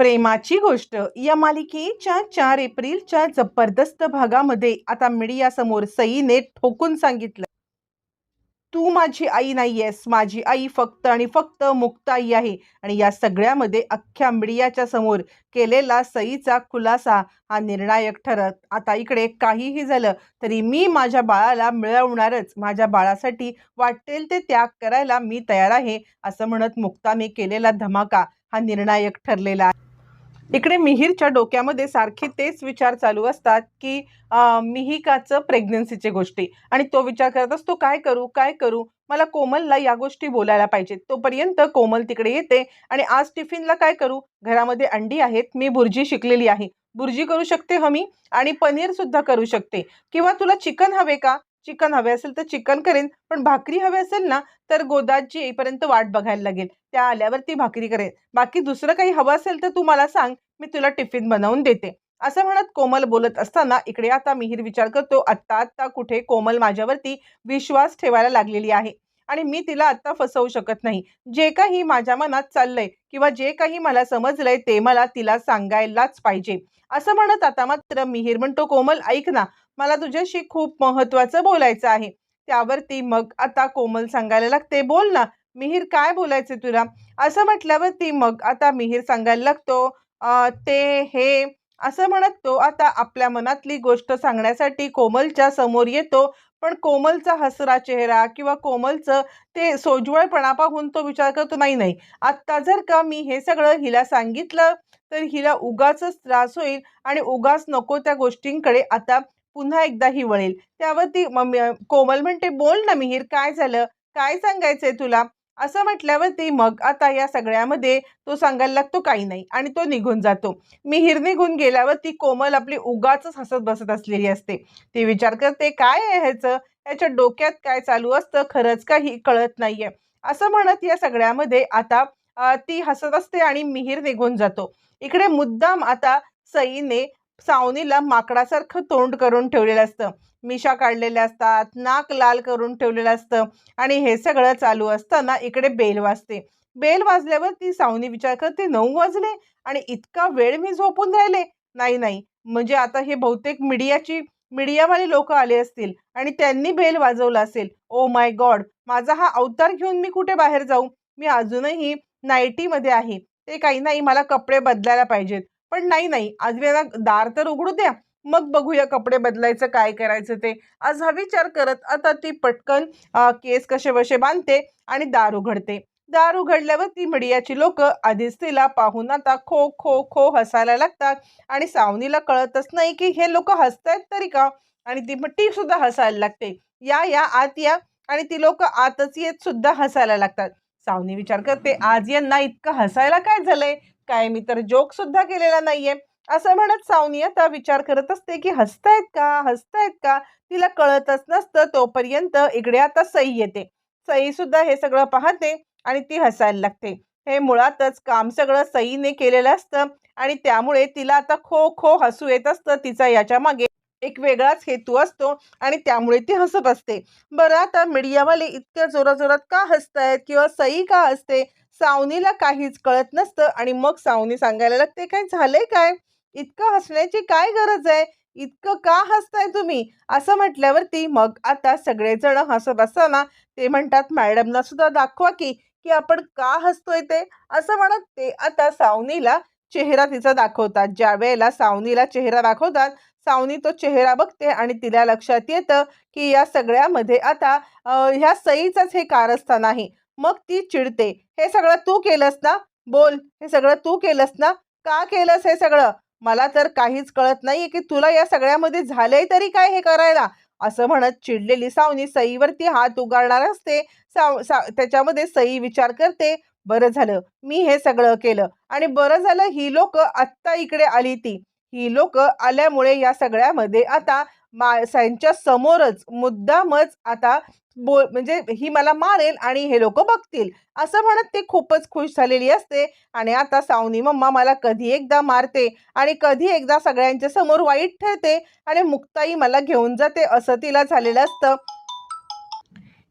प्रेमाची गोष्ट. या मालिकेच्या चार एप्रिलच्या जबरदस्त भागामध्ये आता मीडियासमोर सईने ठोकून सांगितलं. तू माझी आई नाहीयेस. माझी आई फक्त आणि फक्त मुक्ताई आहे. आणि या सगळ्यामध्ये अख्ख्या मीडियाच्या समोर केलेला सईचा खुलासा हा निर्णायक ठरत आता इकडे काहीही झालं तरी मी माझ्या बाळाला मिळवणारच. माझ्या बाळासाठी वाटेल ते त्याग करायला मी तयार आहे असं म्हणत मुक्ताने केलेला धमाका हा निर्णायक ठरलेला आहे. इकडे मिहीरच्या डोक्यामध्ये सारखे तेच विचार चालू असतात की मिहिकाचं प्रेग्नन्सीचे गोष्टी. आणि तो विचार करत असतो काय करू काय करू? मला कोमलला या गोष्टी बोलायला पाहिजेत. तोपर्यंत कोमल तिकडे येते आणि आज टिफिनला काय करू? घरामध्ये अंडी आहेत मी भुर्जी शिकलेली आहे. भुर्जी करू शकते हमी आणि पनीर सुद्धा करू शकते. किंवा तुला चिकन हवे का? चिकन हवे असेल तर चिकन करेन पण भाकरी हवी असेल ना तर गोदाची येईपर्यंत वाट बघायला लागेल. त्या आल्यावर ती भाकरी करेन. बाकी दुसरं काही हवं असेल तर तू मला सांग मी तुला टिफिन बनवून देते. असं म्हणत कोमल बोलत असताना इकडे आता मिहीर विचार करतो आत्ता आत्ता कुठे? कोमल माझ्यावरती विश्वास ठेवायला लागलेली आहे. आणि मी तिला आत्ता फसवू शकत नाही. जे काही माझ्या मनात चाललंय किंवा जे काही मला समजलंय ते मला तिला सांगायलाच पाहिजे. असं म्हणत आता मात्र मिहीर म्हणतो कोमल ऐक ना मला तुझ्याशी खूप महत्वाचं बोलायचं आहे. त्यावरती मग आता कोमल सांगायला लागते बोल ना मिहीर काय बोलायचं तुला? असं म्हटल्यावरती मग आता मिहीर सांगायला लागतो ते हे असं म्हणत तो आता आपल्या मनातली गोष्ट सांगण्यासाठी कोमलच्या समोर येतो. पण कोमलचा हसरा चेहरा किंवा कोमलचं ते सोज्वळपणा पाहून तो विचार करतो नाही नाही आत्ता जर का मी हे सगळं हिला सांगितलं तर हिला उगाच त्रास होईल आणि उगाच नको त्या गोष्टींकडे आता पुन्हा एकदा ही वळेल. त्यावरती मम्मी कोमल म्हणते बोल ना मिहीर काय झालं? काय सांगायचंय तुला? असं म्हटल्यावरती मग आता या सगळ्यामध्ये तो सांगायला लागतो काही नाही आणि तो निघून जातो. मिहीर निघून गेल्यावर ती कोमल आपली उगाच हसत बसत असलेली असते. ती विचार करते काय आहे ह्याचं? याच्या डोक्यात काय चालू असतं? खरंच काही कळत नाहीये. असं म्हणत या सगळ्यामध्ये आता ती हसत असते आणि मिहीर निघून जातो. इकडे मुद्दाम आता सईने सावनीला माकडासारखं तोंड करून ठेवलेलं असतं. मिशा काढलेल्या असतात नाक लाल करून ठेवलेलं असतं आणि हे सगळं चालू असताना इकडे बेल वाजते. बेल वाजल्यावर ती सावनी विचार करते नऊ वाजले आणि इतका वेळ मी झोपून राहिले. नाही नाही. म्हणजे आता हे बहुतेक मीडियाची मीडियावाले लोक आले असतील आणि त्यांनी बेल वाजवला असेल. ओ माय गॉड माझा हा अवतार घेऊन मी कुठे बाहेर जाऊ? मी अजूनही नाईटीमध्ये आहे. ते काही नाही मला कपडे बदलायला पाहिजेत. पण नाही नाही. आज वेळा दार तर उघडू द्या. मग बघूया कपडे बदलायचं काय करायचं ते. आज हा विचार करत आता ती पटकन केस कसे बसे बांधते आणि दार उघडते. दार उघडल्यावर ती मीडियाची लोक आधीच तिला पाहून आता खो खो खो हसायला लागतात. आणि सावनीला कळतच नाही की हे लोक हसतायत तरी का? आणि ती ती सुद्धा हसायला लागते. या या आत या. आणि ती लोक आतच येत सुद्धा हसायला लागतात. सावनी विचार करते आज यांना इतकं हसायला काय झालंय? काय मी तर जोक सुद्धा केलेला नाहीये. असं म्हणत सावनी आता विचार करत असते की हसतायत का? हसतायत का? तिला कळतच नसतं तोपर्यंत इकडे आता सई येते. सई सुद्धा हे सगळं पाहते आणि ती हसायला लागते. हे मुळातच काम सगळं सईने केलेलं असतं आणि त्यामुळे तिला आता खो खो हसू येत असतं तिचा याच्या मागे. एक वेगळाच हेतू असतो आणि त्यामुळे ती हसत असते. बरं आता मीडियावाले इतक्या जोराजोरात का हसतायत किंवा सई का हसते? सावनीला काहीच कळत नसतं आणि मग सावनी सांगायला लागते काय झालंय काय? इतकं हसण्याची काय गरज आहे? इतकं का हसताय तुम्ही? असं म्हटल्यावरती मग आता सगळेजण हसत असताना ते म्हणतात मॅडमना सुद्धा दाखवा की की आपण का हसतोय ते? असं म्हणत ते आता सावनीला चेहरा तिचा दाखवतात. ज्या वेळेला सावनीला चेहरा दाखवतात सावनी तो चेहरा बघते आणि तिला लक्षात येतं की या सगळ्यामध्ये आता ह्या सईचाच हे कारस्थान आहे. मग ती चिडते. हे सगळं तू केलंस ना? बोल. हे सगळं तू केलंस ना? का केलंस हे सगळं? मला तर काहीच कळत नाहीये की तुला या सगळ्यामध्ये झालंय तरी काय हे करायला? असं म्हणत चिडलेली सावनी सईवरती हात उगारणार असते. साव सा त्याच्यामध्ये सई विचार करते बरं झालं. मी हे सगळं केलं. आणि बरं झालं ही लोक आत्ता इकडे आली ती. ही लोक आल्यामुळे या सगळ्यामध्ये आता मा त्यांच्या समोरच मुद्दामच आता बोल म्हणजे ही मला मारेल आणि हे लोक बघतील. असं म्हणत ती खूपच खुश झालेली असते आणि आता सावनी मम्मा मला कधी एकदा मारते आणि कधी एकदा सगळ्यांच्या समोर वाईट ठरते आणि मुक्ताई मला घेऊन जाते असं तिला झालेलं असतं.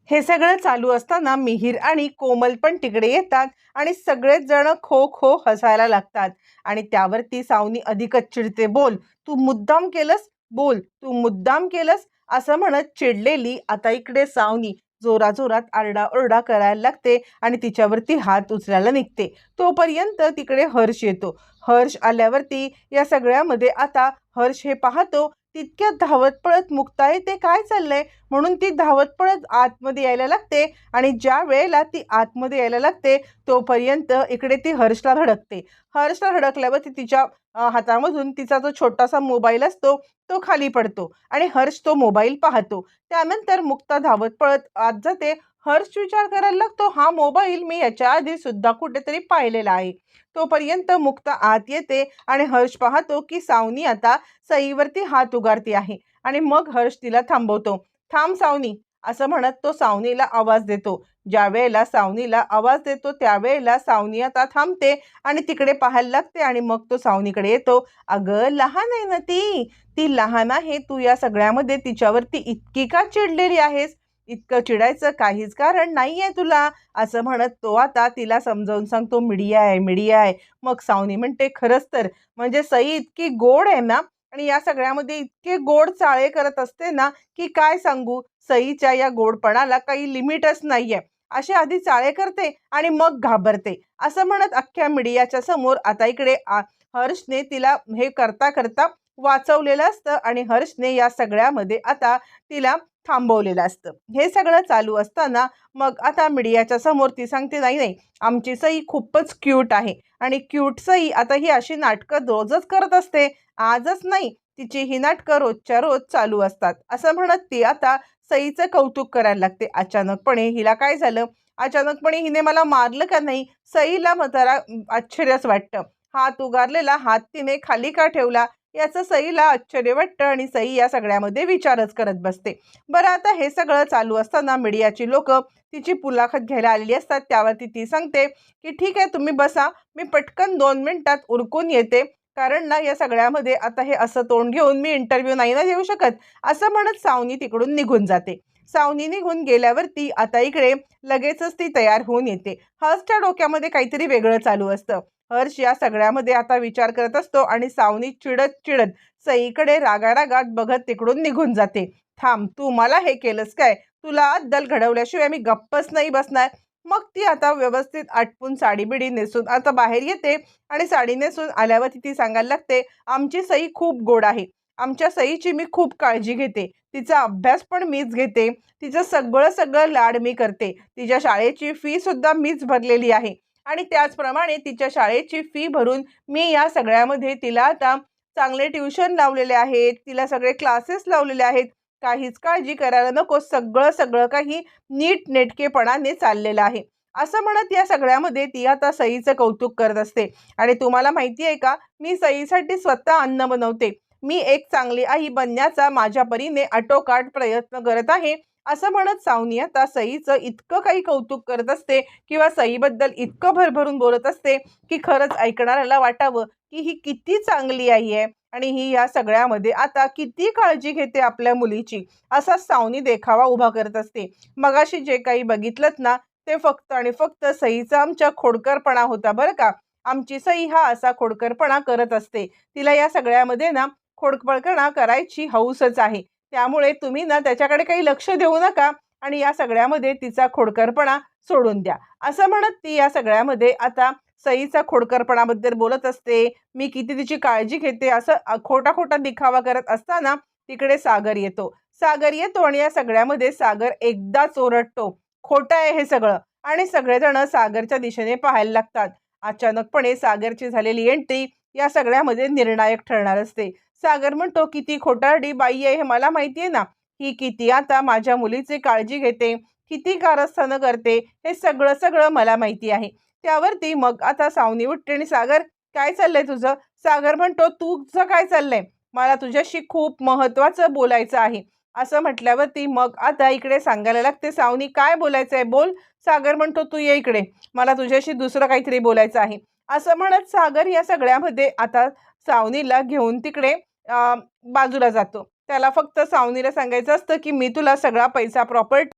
हे सगळं चालू असताना मिहीर आणि कोमल पण तिकडे येतात आणि सगळेच जण खो खो हसायला लागतात आणि त्यावर ती सावनी अधिकच चिडते बोल तू मुद्दाम केलंस बोल तू मुद्दाम केलंस असं म्हणत चिडलेली आता इकडे सावनी जोराजोरात आरडाओरडा करायला लागते आणि तिच्यावरती हात उचलायला निघते. तोपर्यंत तिकडे हर्ष येतो. हर्ष आल्यावरती या सगळ्यामध्ये आता हर्ष हे पाहतो तितक्यात धावत पळत मुक्ता ते काय चाललंय? म्हणून ती धावत पळत आतमध्ये यायला लागते आणि ज्या वेळेला ती आतमध्ये यायला लागते तोपर्यंत इकडे ती हर्षला धडकते हर्षला धडकल्यावर ती तिच्या हातामधून तिचा जो छोटासा मोबाईल असतो तो खाली पडतो आणि हर्ष तो मोबाईल पाहतो. त्यानंतर मुक्ता धावत पळत आत जाते. हर्ष विचार करायला लागतो हा मोबाईल मी याच्या आधी सुद्धा कुठेतरी पाहिलेला आहे. तोपर्यंत मुक्ता आत येते आणि हर्ष पाहतो की सावनी आता सईवरती हात उगारती आहे आणि मग हर्ष तिला थांबवतो. थांब सावनी असं म्हणत तो सावनीला आवाज देतो. ज्या वेळेला सावनीला आवाज देतो त्यावेळेला सावनी आता थांबते आणि तिकडे पाहायला लागते आणि मग तो सावनीकडे येतो. अगं लहान आहे ना ती. ती लहान आहे. तू या सगळ्यामध्ये तिच्यावरती इतकी का चिडलेली आहेस? इतकं चिडायचं काहीच कारण नाही आहे तुला असं म्हणत तो आता तिला समजावून सांगतो मीडिया आहे मीडिया आहे. मग सावनी म्हणते खरंच तर म्हणजे सई इतकी गोड आहे ना आणि या सगळ्यामध्ये इतके गोड चाळे करत असते ना की काय सांगू? सईच्या या गोडपणाला काही लिमिटच नाहीये. असे आधी चाळे करते आणि मग घाबरते. असं म्हणत अख्ख्या मीडियाच्या समोर आता इकडे आ- हर्षने तिला हे करता करता वाचवलेलं असतं आणि हर्षने या सगळ्यामध्ये आता तिला थांबवलेलं असतं. हे सगळं चालू असताना मग आता मीडियाच्या समोर ती सांगते नाही नाही आमची सई खूपच क्यूट आहे आणि क्यूट सई आता ही अशी नाटकं रोजच करत असते. आजच नाही तिची ही नाटकं रोजच्या रोज चालू असतात. असं म्हणत ती आता सईचं कौतुक करायला लागते. अचानकपणे हिला काय झालं? अचानकपणे हिने मला मारलं का नाही? सईला मग जरा आश्चर्यच वाटतं. हात उगारलेला हात तिने खाली का ठेवला? याचं सईला आश्चर्य वाटतं आणि सई या सगळ्यामध्ये विचारच करत बसते. बरं आता हे सगळं चालू असताना मीडियाची लोक तिची मुलाखत घ्यायला आलेली असतात. त्यावरती ती सांगते की ठीक आहे तुम्ही बसा. मी पटकन दोन मिनिटात उरकून येते. कारण ना या सगळ्यामध्ये आता हे असं तोंड घेऊन मी इंटरव्ह्यू नाही ना देऊ शकत. असं म्हणत सावनी तिकडून निघून जाते. सावनी निघून गेल्यावरती आता इकडे लगेचच ती तयार होऊन येते. हर्षच्या डोक्यामध्ये काहीतरी वेगळं चालू असतं. हर्ष या सगळ्यामध्ये आता विचार करत असतो आणि सावनी चिडत चिडत सईकडे रागारागात बघत तिकडून निघून जाते. थांब तू मला हे केलंस काय? तुला अद्दल घडवल्याशिवाय मी गप्पच नाही बसणार. मग ती आता व्यवस्थित आटपून साडी बिडी नेसून आता बाहेर येते आणि साडी नेसून आल्यावर ती सांगायला लागते आमची सई खूप गोड आहे. आमच्या सईची मी खूप काळजी घेते. तिचा अभ्यास पण मीच घेते. तिचं सगळं सगळं लाड मी करते. तिच्या शाळेची फी सुद्धा मीच भरलेली आहे. आणि त्याचप्रमाणे तिच्या शाळेची फी भरून मी या सगळ्यामध्ये तिला आता चांगले ट्युशन लावलेले आहेत तिला सगळे क्लासेस लावलेले आहेत. काहीच काळजी करायला नको. सगळं सगळं काही नीट नेटकेपणाने चाललेलं आहे. असं म्हणत या सगळ्यामध्ये ती आता सईचं कौतुक करत असते. आणि तुम्हाला माहिती आहे का? मी सईसाठी स्वतः अन्न बनवते. मी एक चांगली आई बनण्याचा माझ्या परीने आटोकाट प्रयत्न करत आहे. असं म्हणत सावनी आता सईचं इतकं काही कौतुक करत असते किंवा सईबद्दल इतकं भरभरून बोलत असते की खरंच ऐकणाऱ्याला वाटावं की ही किती चांगली आई आहे आणि ही या सगळ्यामध्ये आता किती काळजी घेते आपल्या मुलीची असा सावनी देखावा उभा करत असते. मगाशी जे काही बघितलंत ना ते फक्त आणि फक्त सईचा आमच्या खोडकरपणा होता बरं का. आमची सई हा असा खोडकरपणा करत असते. तिला या सगळ्यामध्ये ना खोडकळपणा करायची हौसच आहे. त्यामुळे तुम्ही ना त्याच्याकडे काही लक्ष देऊ नका आणि या सगळ्यामध्ये तिचा खोडकरपणा सोडून द्या. असं म्हणत ती या सगळ्यामध्ये आता सईचा खोडकरपणाबद्दल बोलत असते. मी किती तिची काळजी घेते असं खोटा खोटा दिखावा करत असताना तिकडे सागर येतो. सागर येतो आणि या सगळ्यामध्ये सागर एकदाच ओरडतो. खोटं आहे हे सगळं. आणि सगळेजण सागरच्या दिशेने पाहायला लागतात. अचानकपणे सागरची झालेली एंट्री या सगळ्यामध्ये निर्णायक ठरणार असते. सागर म्हणतो किती खोटारडी बाई आहे हे मला माहिती आहे ना. ही किती आता माझ्या मुलीची काळजी घेते किती कारस्थानं करते हे सगळं सगळं मला माहिती आहे. त्यावरती मग आता सावनी उठते आणि सागर काय चाललंय तुझं? सागर म्हणतो तुझं काय चाललंय? मला तुझ्याशी खूप महत्त्वाचं बोलायचं आहे. असं म्हटल्यावरती मग आता इकडे सांगायला लागते सावनी काय बोलायचं आहे बोल. सागर म्हणतो तू ये इकडे. मला तुझ्याशी दुसरं काहीतरी बोलायचं आहे. असं म्हणत सागर या सगळ्यामध्ये आता सावनीला घेऊन तिकडे बाजूला जातो. त्याला फक्त सावनीला सांगायचं असतं की मी तुला सगळा पैसा प्रॉपर्टी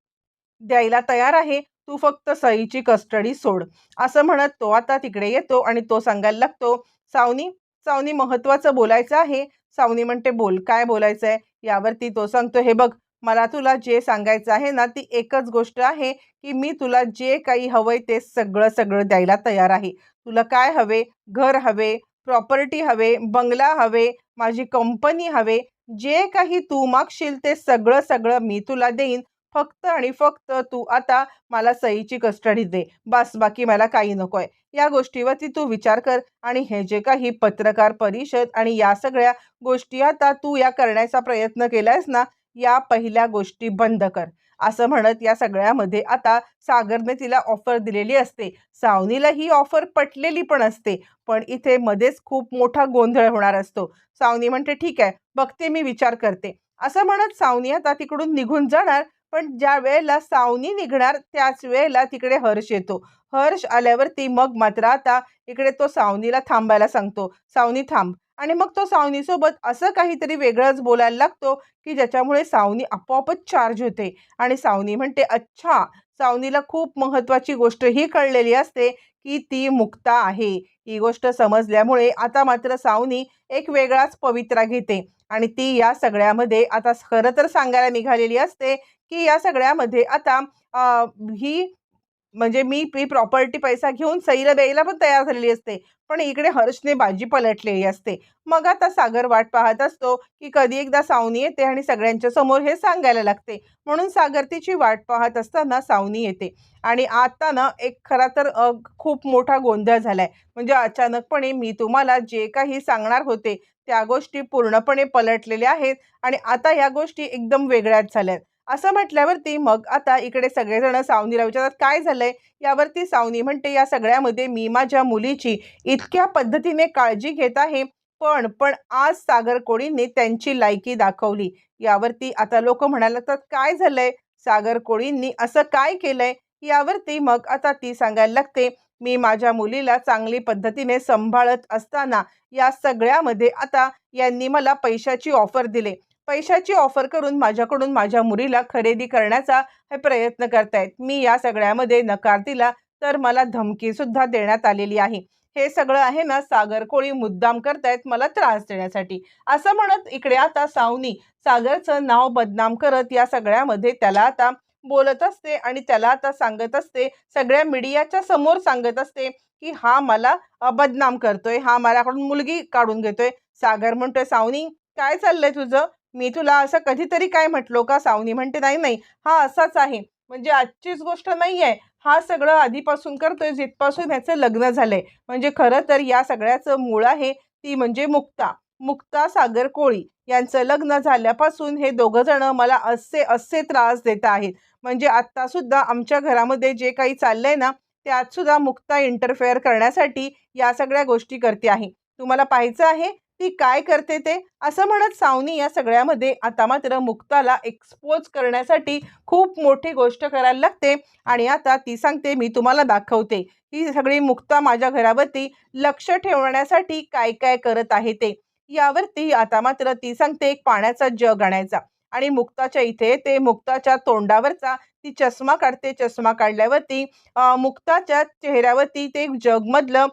द्यायला तयार आहे. तू फक्त सईची कस्टडी सोड. असं म्हणत तो आता तिकडे येतो आणि तो सांगायला लागतो सावनी सावनी महत्वाचं बोलायचं आहे. सावनी म्हणते बोल काय बोलायचं आहे? यावरती तो सांगतो हे बघ मला तुला जे सांगायचं आहे ना ती एकच गोष्ट आहे की मी तुला जे काही हवंय ते सगळं सगळं द्यायला तयार आहे. तुला काय हवे? घर हवे प्रॉपर्टी हवे बंगला हवे माझी कंपनी हवे. जे काही तू मागशील ते सगळं सगळं मी तुला देईन. फक्त आणि फक्त तू आता मला सईची कस्टडी दे. बस बाकी मला काही नको आहे या गोष्टीवरती तू विचार कर आणि हे जे काही पत्रकार परिषद आणि या सगळ्या गोष्टी आता तू या करण्याचा प्रयत्न केलायस ना या पहिल्या गोष्टी बंद कर. असं म्हणत या सगळ्यामध्ये आता सागरने तिला ऑफर दिलेली असते. सावनीला ही ऑफर पटलेली पण असते. पण इथे मध्येच खूप मोठा गोंधळ होणार असतो. सावनी म्हणते ठीक आहे बघते मी विचार करते. असं म्हणत सावनी आता तिकडून निघून जाणार. पण ज्या वेळेला सावनी निघणार त्याच वेळेला तिकडे हर्ष येतो. हर्ष आल्यावरती मग मात्र आता इकडे तो सावनीला थांबायला सांगतो. सावनी थांब. आणि मग तो सावनीसोबत असं काहीतरी वेगळंच बोलायला लागतो की ज्याच्यामुळे सावनी आपोआपच चार्ज होते. आणि सावनी म्हणते अच्छा सावनीला खूप महत्त्वाची गोष्ट ही कळलेली असते की ती मुक्ता आहे. ही गोष्ट समजल्यामुळे आता मात्र सावनी एक वेगळाच पवित्रा घेते. आणि ती या सगळ्यामध्ये आता खरं तर सांगायला निघालेली असते की या सगळ्यामध्ये आता ही म्हणजे मी पी प्रॉपर्टी पैसा घेऊन सईला द्यायला पण तयार झालेली असते. पण इकडे हर्षने बाजी पलटलेली असते. मग आता सागर वाट पाहत असतो की कधी एकदा सावनी येते आणि सगळ्यांच्या समोर हे सांगायला लागते. म्हणून सागर तिची वाट पाहत असताना सावनी येते. आणि आता ना एक खरा तर खूप मोठा गोंधळ झालाय. म्हणजे अचानकपणे मी तुम्हाला जे काही सांगणार होते त्या गोष्टी पूर्णपणे पलटलेल्या आहेत. आणि आता या गोष्टी एकदम वेगळ्याच झाल्यात. असं म्हटल्यावरती मग आता इकडे सगळेजण सावनीला विचारतात काय झालंय? यावरती सावनी म्हणते या सगळ्यामध्ये मी माझ्या मुलीची इतक्या पद्धतीने काळजी घेत आहे पण पण आज सागर कोळींनी त्यांची लायकी दाखवली. यावरती आता लोक म्हणायला लागतात काय झालंय? सागर कोळींनी असं काय केलंय? यावरती मग आता ती सांगायला लागते मी माझ्या मुलीला चांगली पद्धतीने सांभाळत असताना या सगळ्यामध्ये आता यांनी मला पैशाची ऑफर दिले. पैशाची ऑफर करून माझ्याकडून माझ्या मुलीला खरेदी करण्याचा हे प्रयत्न करतायत. मी या सगळ्यामध्ये नकार दिला तर मला धमकी सुद्धा देण्यात आलेली आहे. हे सगळं आहे ना सागर कोळी मुद्दाम करतायत मला त्रास देण्यासाठी. असं म्हणत इकडे आता सावनी सागरचं नाव बदनाम करत या सगळ्यामध्ये त्याला आता बोलत असते आणि त्याला आता सांगत असते सगळ्या मीडियाच्या समोर सांगत असते की हा मला बदनाम करतोय हा माझ्याकडून मुलगी काढून घेतोय. सागर म्हणतोय सावनी काय चाललंय तुझं? मी तुला असं कधीतरी काय म्हटलो का सावनी? म्हणते नाही नाही हा असाच आहे. म्हणजे आजचीच गोष्ट नाही आहे हा सगळं आधीपासून करतोय जिथपासून ह्याचं लग्न झालंय. म्हणजे खरं तर या सगळ्याचं मूळ आहे ती म्हणजे मुक्ता. मुक्ता सागर कोळी यांचं लग्न झाल्यापासून हे दोघं जण मला असे असे त्रास देत आहेत. म्हणजे आत्ता सुद्धा आमच्या घरामध्ये जे काही चाललंय ना त्यात सुद्धा मुक्ता इंटरफेअर करण्यासाठी या सगळ्या गोष्टी करते आहे. तुम्हाला पाहायचं आहे ती काय करते ते? असं म्हणत सावनी या सगळ्यामध्ये आता मात्र मुक्ताला एक्सपोज करण्यासाठी खूप मोठी गोष्ट करायला लागते. आणि आता ती सांगते मी तुम्हाला दाखवते. ही सगळी मुक्ता माझ्या घरावरती लक्ष ठेवण्यासाठी काय काय करत आहे ते. यावरती आता मात्र ती सांगते एक पाण्याचा जग आणायचा. आणि मुक्ताच्या इथे ते मुक्ताच्या तोंडावरचा ती चष्मा काढते. चष्मा काढल्यावरती मुक्ताच्या चेहऱ्यावरती ते जगमधलं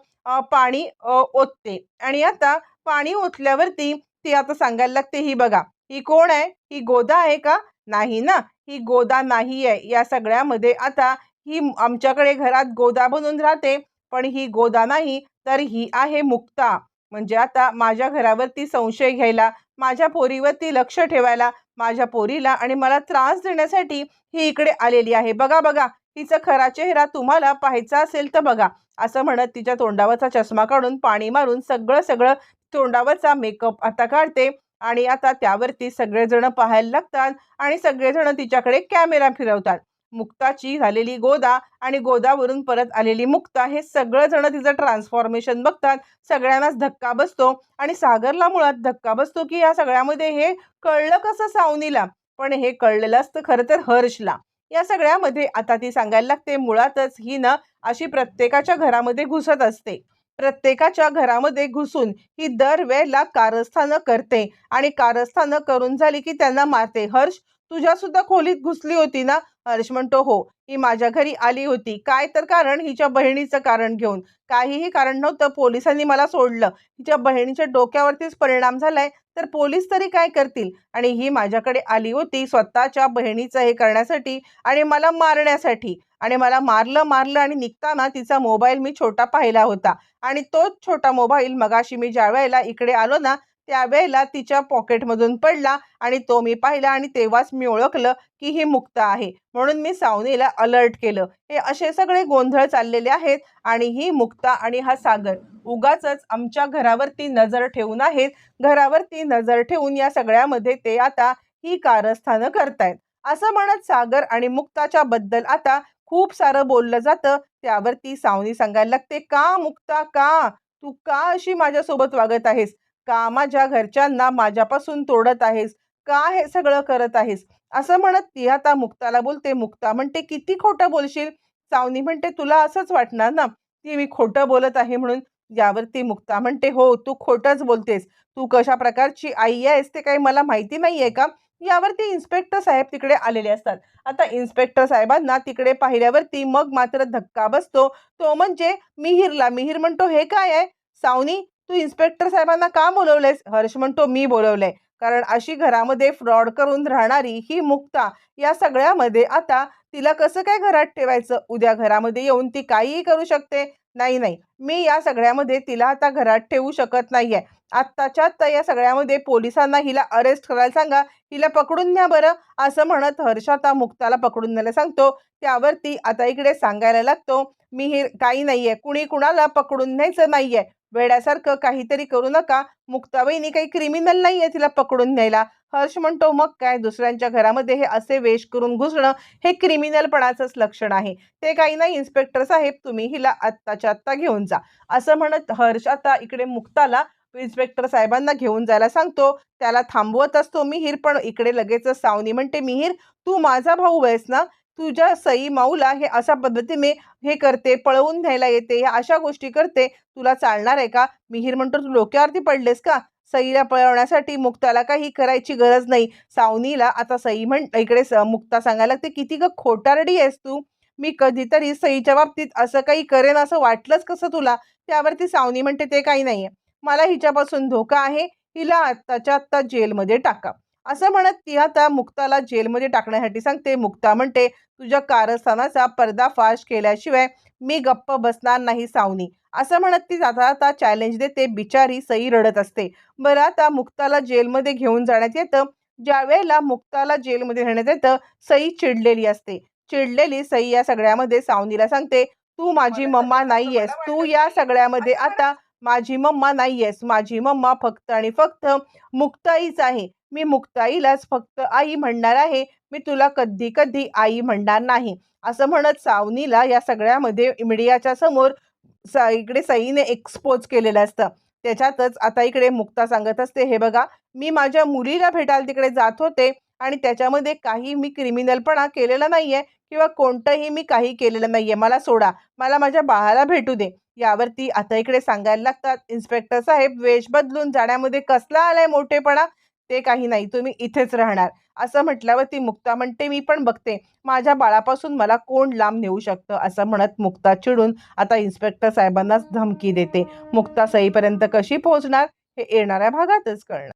पाणी ओतते. आणि आता पाणी ओतल्यावरती ती आता सांगायला लागते ही बघा ही कोण आहे? ही गोदा आहे का? नाही ना ही गोदा नाही आहे. या सगळ्यामध्ये आता ही आमच्याकडे घरात गोदा बनून राहते पण ही गोदा नाही तर ही आहे मुक्ता. म्हणजे आता माझ्या घरावरती संशय घ्यायला माझ्या पोरीवरती लक्ष ठेवायला माझ्या पोरीला आणि मला त्रास देण्यासाठी ही इकडे आलेली आहे. बघा बघा तिचा खरा चेहरा तुम्हाला पाहायचा असेल तर बघा. असं म्हणत तिच्या तोंडावरचा चष्मा काढून पाणी मारून सगळं सगळं तोंडावरचा मेकअप आता काढते आणि आता त्यावरती सगळेजण पाहायला लागतात आणि सगळेजण तिच्याकडे कॅमेरा फिरवतात. मुक्ताची झालेली गोदा आणि गोदावरून परत आलेली मुक्ता हे सगळेजण तिचं ट्रान्सफॉर्मेशन बघतात. सगळ्यांनाच धक्का बसतो आणि सागरला मुळात धक्का बसतो की या सगळ्यामध्ये हे कळलं कसं सावनीला? पण हे कळलेलं असतं खरं तर हर्षला. या सगळ्यामध्ये आता ती सांगायला लागते मुळातच ही न अशी प्रत्येकाच्या घरामध्ये घुसत असते. प्रत्येकाच्या घरामध्ये घुसून ही दरवेळेला कारस्थानं करते. आणि कारस्थानं करून झाली की त्यांना मारते. हर्ष तुझ्या सुद्धा खोलीत घुसली होती ना? हर्ष म्हणतो हो ही माझ्या घरी आली होती. काय तर कारण हिच्या बहिणीचं कारण घेऊन. काहीही कारण नव्हतं पोलिसांनी मला सोडलं. हिच्या बहिणीच्या डोक्यावरतीच परिणाम झालाय. तर पोलीस तरी काय करतील? आणि ही माझ्याकडे आली होती स्वतःच्या बहिणीचं हे करण्यासाठी आणि मला मारण्यासाठी. आणि मला मारलं मारलं आणि निघताना तिचा मोबाईल मी छोटा पाहिला होता. आणि तोच छोटा मोबाईल मगाशी मी ज्या वेळेला इकडे आलो ना त्यावेळेला तिच्या पॉकेटमधून पडला आणि तो मी पाहिला आणि तेव्हाच मी ओळखलं की ही मुक्त आहे. म्हणून मी सावनीला अलर्ट केलं. हे असे सगळे गोंधळ चाललेले आहेत आणि ही मुक्ता आणि हा सागर उगाच आमच्या घरावरती नजर ठेवून आहेत. घरावरती नजर ठेवून या सगळ्यामध्ये ते आता ही कारस्थानं करतायत. असं म्हणत सागर आणि मुक्ताच्या बद्दल आता खूप सारं बोललं जातं. त्यावरती सावनी सांगायला लागते का मुक्ता का? तू का अशी माझ्यासोबत वागत आहेस? का माझ्या घरच्यांना माझ्यापासून तोडत आहेस? का हे सगळं करत आहेस? असं म्हणत ती आता मुक्ताला बोलते. मुक्ता म्हणते किती खोटं बोलशील? सावनी म्हणते तुला असंच वाटणार ना? की मी खोटं बोलत आहे म्हणून? यावरती मुक्ता म्हणते हो तू खोटंच बोलतेस. तू कशा प्रकारची आई आहेस ते काही मला माहिती नाही आहे का? यावरती इन्स्पेक्टर साहेब तिकडे आलेले असतात. आता इन्स्पेक्टर साहेबांना तिकडे पाहिल्यावरती मग मात्र धक्का बसतो. तो म्हणजे मिहीरला. मिहीर म्हणतो हे काय आहे? सावनी तू इन्स्पेक्टर साहेबांना का बोलवलंयस? हर्ष म्हणतो मी बोलवलंय. कारण अशी घरामध्ये फ्रॉड करून राहणारी ही मुक्ता या सगळ्यामध्ये आता तिला कसं काय घरात ठेवायचं? उद्या घरामध्ये येऊन ती काहीही करू शकते. नाही नाही. मी या सगळ्यामध्ये तिला आता घरात ठेवू शकत नाहीये. आत्ताच्या आत्ता या सगळ्यामध्ये पोलिसांना हिला अरेस्ट करायला सांगा. हिला पकडून न्या बरं असं म्हणत हर्ष आता मुक्ताला पकडून न्यायला सांगतो. त्यावरती आता इकडे सांगायला लागतो मी हे काही नाहीये कुणी कुणाला पकडून न्यायचं नाहीये. वेड्यासारखं काहीतरी करू नका. मुक्ताबाईनी काही क्रिमिनल नाहीये तिला पकडून न्यायला हर्ष म्हणतो मग काय दुसऱ्यांच्या घरामध्ये हे असे वेश करून घुसणं हे क्रिमिनलपणाचंच लक्षण आहे. ते काही नाही इन्स्पेक्टर साहेब तुम्ही हिला आत्ताच्या आत्ता घेऊन जा. असं म्हणत हर्ष आता इकडे मुक्ताला इन्स्पेक्टर साहेबांना घेऊन जायला सांगतो. त्याला थांबवत असतो मिहीर पण इकडे लगेच सावनी म्हणते मिहीर तू माझा भाऊ आहेस ना? तुझ्या सई माऊला हे अशा पद्धतीने हे करते पळवून न्यायला येते ह्या अशा गोष्टी करते. तुला चालणार आहे का? मिहीर म्हणतो तू डोक्यावरती पडलेस का? सईला पळवण्यासाठी मुक्ताला काही करायची गरज नाही. सावनीला आता सई म्हण इकडे स- मुक्ता सांगायला लागते किती ग खोटारडी आहेस तू. मी कधीतरी सईच्या बाबतीत असं काही करेन असं वाटलंच कसं तुला? त्यावरती सावनी म्हणते ते काही नाही आहे मला हिच्यापासून धोका आहे हिला आत्ताच्या आत्ता जेलमध्ये टाका. असं म्हणत ती आता मुक्ताला जेलमध्ये टाकण्यासाठी सांगते मुक्ता म्हणते तुझ्या कारस्थानाचा पर्दाफाश केल्याशिवाय मी गप्प बसणार नाही सावनी. असं म्हणत ती जाता आता चॅलेंज देते बिचारी सई रडत असते. बरं आता मुक्ताला जेलमध्ये घेऊन जाण्यात येतं. ज्या वेळेला मुक्ताला जेलमध्ये नेण्यात येतं सई चिडलेली असते. चिडलेली सई या सगळ्यामध्ये सावनीला सांगते तू माझी मम्मा नाहीयेस. तू या सगळ्यामध्ये आता माझी मम्मा नाहीयेस माझी मम्मा फक्त आणि फक्त मुक्ताईच आहे. मी मुक्ताईलाच फक्त आई म्हणणार आहे. मी तुला कधी कधी आई म्हणणार नाही. असं म्हणत सावनीला या सगळ्यामध्ये मीडियाच्या समोर स इकडे सईने एक्सपोज केलेलं असतं. त्याच्यातच आता इकडे मुक्ता सांगत असते हे बघा मी माझ्या मुलीला भेटायला तिकडे जात होते आणि त्याच्यामध्ये काही मी क्रिमिनलपणा केलेला नाही आहे किंवा कोणतंही मी काही केलेलं नाही आहे मला सोडा मला माझ्या बाळाला भेटू दे. यावरती आता इकडे सांगायला लागतात इन्स्पेक्टर साहेब वेश बदलून जाण्यामध्ये कसला आलाय मोठेपणा? ते काही नाही तुम्ही इथेच राहणार. असं म्हटल्यावर ती मुक्ता म्हणते मी पण बघते. माझ्या बाळापासून मला कोण लांब नेऊ शकतं? असं म्हणत मुक्ता चिडून आता इन्स्पेक्टर साहेबांनाच धमकी देते. मुक्ता सईपर्यंत कशी पोहोचणार हे येणाऱ्या भागातच कळणार.